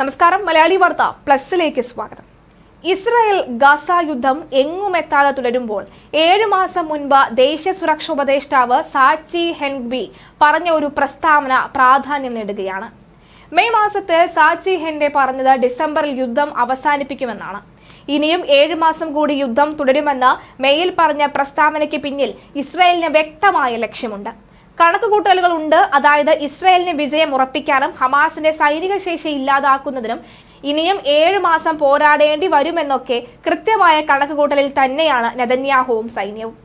നമസ്കാരം. മലയാളി വാർത്ത പ്ലസിലേക്ക് സ്വാഗതം. ഇസ്രായേൽ ഗാസ യുദ്ധം എങ്ങും എത്താതെ തുടരുമ്പോൾ ഏഴു മാസം മുൻപ് ദേശീയ സുരക്ഷാ ഉപദേഷ്ടാവ് സാച്ചി ഹെൻബി പറഞ്ഞ ഒരു പ്രസ്താവന പ്രാധാന്യം നേടുകയാണ്. മെയ് മാസത്തിൽ സാച്ചി ഹെൻഡെ പറഞ്ഞത് ഡിസംബറിൽ യുദ്ധം അവസാനിപ്പിക്കുമെന്നാണ്. ഇനിയും ഏഴു മാസം കൂടി യുദ്ധം തുടരുമെന്ന് മെയ്യിൽ പറഞ്ഞ പ്രസ്താവനയ്ക്ക് പിന്നിൽ ഇസ്രായേലിന് വ്യക്തമായ ലക്ഷ്യമുണ്ട്. കണക്കുകൂട്ടലുകൾ ഉണ്ട്. അതായത് ഇസ്രായേലിന് വിജയം ഉറപ്പിക്കാനും ഹമാസിന്റെ സൈനിക ശേഷി ഇല്ലാതാക്കുന്നതിനും ഇനിയും ഏഴ് മാസം പോരാടേണ്ടി വരുമെന്നൊക്കെ കൃത്യമായ കണക്കുകൂട്ടലിൽ തന്നെയാണ് നെതന്യാഹുവും സൈന്യവും.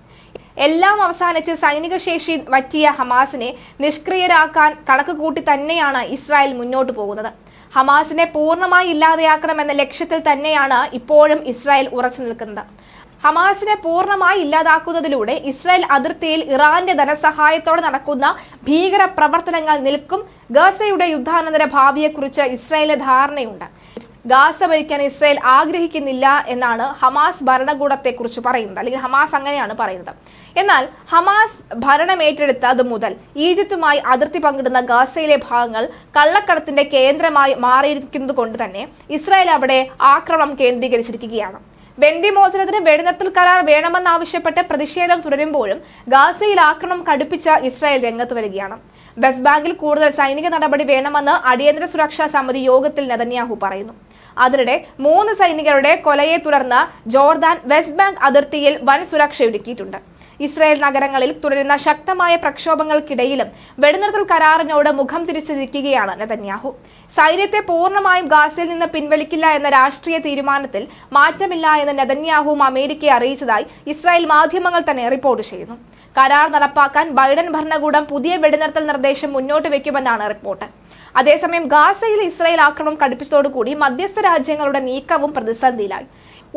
എല്ലാം അവസാനിച്ച് സൈനിക ശേഷി വറ്റിയ ഹമാസിനെ നിഷ്ക്രിയരാക്കാൻ കണക്കുകൂട്ടി തന്നെയാണ് ഇസ്രായേൽ മുന്നോട്ട് പോകുന്നത്. ഹമാസിനെ പൂർണമായി ഇല്ലാതെയാക്കണമെന്ന ലക്ഷ്യത്തിൽ തന്നെയാണ് ഇപ്പോഴും ഇസ്രായേൽ ഉറച്ചു നിൽക്കുന്നത്. ഹമാസിനെ പൂർണമായി ഇല്ലാതാക്കുന്നതിലൂടെ ഇസ്രായേൽ അതിർത്തിയിൽ ഇറാന്റെ ധനസഹായത്തോടെ നടക്കുന്ന ഭീകര പ്രവർത്തനങ്ങൾ നിൽക്കും. ഗാസയുടെ യുദ്ധാനന്തര ഭാവിയെക്കുറിച്ച് ഇസ്രായേലിന് ധാരണയുണ്ട്. ഗാസ ഭരിക്കാൻ ഇസ്രായേൽ ആഗ്രഹിക്കുന്നില്ല എന്നാണ് ഹമാസ് ഭരണകൂടത്തെക്കുറിച്ച് പറയുന്നത്. അല്ലെങ്കിൽ ഹമാസ് അങ്ങനെയാണ് പറയുന്നത്. എന്നാൽ ഹമാസ് ഭരണം ഏറ്റെടുത്തത് മുതൽ ഈജിപ്തുമായി അതിർത്തി പങ്കിടുന്ന ഗാസയിലെ ഭാഗങ്ങൾ കള്ളക്കടത്തിന്റെ കേന്ദ്രമായി മാറിയിരിക്കുന്നത് കൊണ്ട് തന്നെ ഇസ്രായേൽ അവിടെ ആക്രമണം കേന്ദ്രീകരിച്ചിരിക്കുകയാണ്. ബന്ദിമോചനത്തിന് വെടിനിർത്തൽ കരാർ വേണമെന്നാവശ്യപ്പെട്ട് പ്രതിഷേധം തുടരുമ്പോഴും ഗാസയിൽ ആക്രമണം കടുപ്പിച്ച ഇസ്രായേൽ രംഗത്ത് വരികയാണ്. വെസ്റ്റ് ബാങ്കിൽ കൂടുതൽ സൈനിക നടപടി വേണമെന്ന് അടിയന്തര സുരക്ഷാ സമിതി യോഗത്തിൽ നെതന്യാഹു പറയുന്നു. അതിനിടെ മൂന്ന് സൈനികരുടെ കൊലയെ തുടർന്ന് ജോർദാൻ വെസ്റ്റ് ബാങ്ക് അതിർത്തിയിൽ വൻ സുരക്ഷ ഒരുക്കിയിട്ടുണ്ട്. ഇസ്രായേൽ നഗരങ്ങളിൽ തുടരുന്ന ശക്തമായ പ്രക്ഷോഭങ്ങൾക്കിടയിലും വെടിനിർത്തൽ കരാറിനോട് മുഖം തിരിച്ചിരിക്കുകയാണ് നെതന്യാഹു. സൈന്യത്തെ പൂർണമായും ഗാസയിൽ നിന്ന് പിൻവലിക്കില്ല എന്ന രാഷ്ട്രീയ തീരുമാനത്തിൽ മാറ്റമില്ല എന്ന് നെതന്യാഹുവും അമേരിക്കയെ അറിയിച്ചതായി ഇസ്രായേൽ മാധ്യമങ്ങൾ തന്നെ റിപ്പോർട്ട് ചെയ്യുന്നു. കരാർ നടപ്പാക്കാൻ ബൈഡൻ ഭരണകൂടം പുതിയ വെടിനിർത്തൽ നിർദ്ദേശം മുന്നോട്ട് വയ്ക്കുമെന്നാണ് റിപ്പോർട്ട്. അതേസമയം ഗാസയിൽ ഇസ്രായേൽ ആക്രമണം കടുപ്പിച്ചതോടുകൂടി മധ്യസ്ഥ രാജ്യങ്ങളുടെ നീക്കവും പ്രതിസന്ധിയിലായി.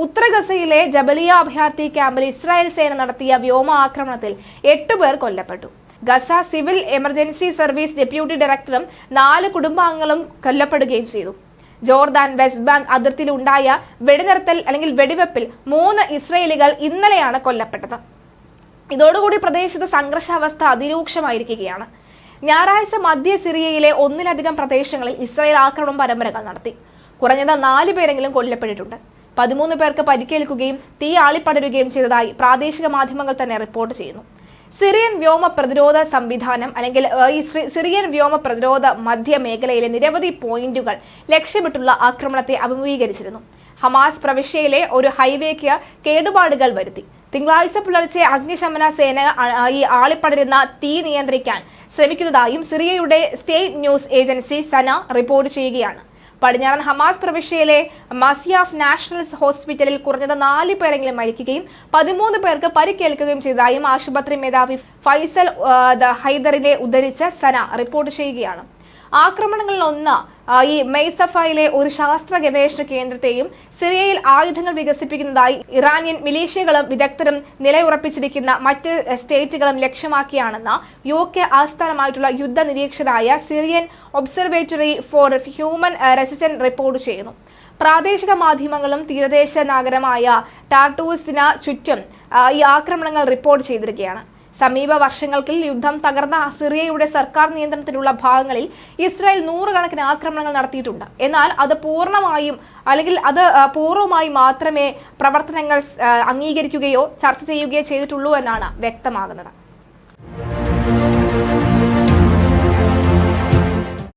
ഉത്തര ഗസയിലെ ജബലിയ അഭയാർത്ഥി ക്യാമ്പിൽ ഇസ്രായേൽ സേന നടത്തിയ വ്യോമ ആക്രമണത്തിൽ എട്ട് പേർ കൊല്ലപ്പെട്ടു. Gaza civil emergency service deputy ഡയറക്ടറും നാല് കുടുംബാംഗങ്ങളും കൊല്ലപ്പെടുകയും ചെയ്തു. ജോർദാൻ വെസ്റ്റ് ബാങ്ക് അതിർത്തിയിൽ ഉണ്ടായ വെടിനിർത്തൽ അല്ലെങ്കിൽ വെടിവെപ്പിൽ മൂന്ന് ഇസ്രയേലികൾ ഇന്നലെയാണ് കൊല്ലപ്പെട്ടത്. ഇതോടുകൂടി പ്രദേശത്ത് സംഘർഷാവസ്ഥ അതിരൂക്ഷമായിരിക്കുകയാണ്. ഞായറാഴ്ച മധ്യ സിറിയയിലെ ഒന്നിലധികം പ്രദേശങ്ങളിൽ ഇസ്രായേൽ ആക്രമണം പരമ്പരകൾ നടത്തി. കുറഞ്ഞത് നാല് പേരെങ്കിലും കൊല്ലപ്പെട്ടിട്ടുണ്ട്. പതിമൂന്ന് പേർക്ക് പരിക്കേൽക്കുകയും തീ ആളിപ്പടരുകയും ചെയ്തതായി പ്രാദേശിക മാധ്യമങ്ങൾ തന്നെ റിപ്പോർട്ട് ചെയ്യുന്നു. സിറിയൻ വ്യോമ പ്രതിരോധ സംവിധാനം അല്ലെങ്കിൽ സിറിയൻ വ്യോമ പ്രതിരോധ മധ്യ മേഖലയിലെ നിരവധി പോയിന്റുകൾ ലക്ഷ്യമിട്ടുള്ള ആക്രമണത്തെ അഭിമുഖീകരിച്ചിരുന്നു. ഹമാസ് പ്രവിശ്യയിലെ ഒരു ഹൈവേക്ക് കേടുപാടുകൾ വരുത്തി. തിങ്കളാഴ്ച പുലർച്ചെ അഗ്നിശമന സേന ഈ ആളിപ്പടരുന്ന തീ നിയന്ത്രിക്കാൻ ശ്രമിക്കുന്നതായും സിറിയയുടെ state news agency SANA report ചെയ്യുകയാണ്. പടിഞ്ഞാറൻ ഹമാസ് പ്രവിശ്യയിലെ മസിയാഫ് നാഷണൽസ് ഹോസ്പിറ്റലിൽ കുറഞ്ഞത് നാല് പേരെങ്കിലും മരിക്കുകയും പതിമൂന്ന് പേർക്ക് പരിക്കേൽക്കുകയും ചെയ്തതായും ആശുപത്രി മേധാവി ഫൈസൽ ഹൈദറിനെ ഉദ്ധരിച്ച് സന റിപ്പോർട്ട് ചെയ്യുകയാണ്. ആക്രമണങ്ങളിൽ ഒന്ന് ഈ മെയ്സഫയിലെ ഒരു ശാസ്ത്ര ഗവേഷണ കേന്ദ്രത്തെയും സിറിയയിൽ ആയുധങ്ങൾ വികസിപ്പിക്കുന്നതായി ഇറാനിയൻ മിലീഷ്യകളും വിദഗ്ധരും നിലയുറപ്പിച്ചിരിക്കുന്ന മറ്റ് സ്റ്റേറ്റുകളും ലക്ഷ്യമാക്കിയാണെന്ന യു കെ ആസ്ഥാനമായിട്ടുള്ള യുദ്ധ നിരീക്ഷകരായ Syrian observatory for human resistance report ചെയ്യുന്നു. പ്രാദേശിക മാധ്യമങ്ങളും തീരദേശ നഗരമായ ടാർട്ടൂസിന് ചുറ്റും ഈ ആക്രമണങ്ങൾ റിപ്പോർട്ട് ചെയ്തിരിക്കുകയാണ്. സമീപ വർഷങ്ങൾക്കിൽ യുദ്ധം തകർന്ന സിറിയയുടെ സർക്കാർ നിയന്ത്രണത്തിലുള്ള ഭാഗങ്ങളിൽ ഇസ്രായേൽ നൂറുകണക്കിന് ആക്രമണങ്ങൾ നടത്തിയിട്ടുണ്ട്. എന്നാൽ അത് പൂർണമായും അല്ലെങ്കിൽ അത് പൂർവമായി മാത്രമേ പ്രവർത്തനങ്ങൾ അംഗീകരിക്കുകയോ ചർച്ച ചെയ്യുകയോ ചെയ്തിട്ടുള്ളൂ എന്നാണ് വ്യക്തമാകുന്നത്.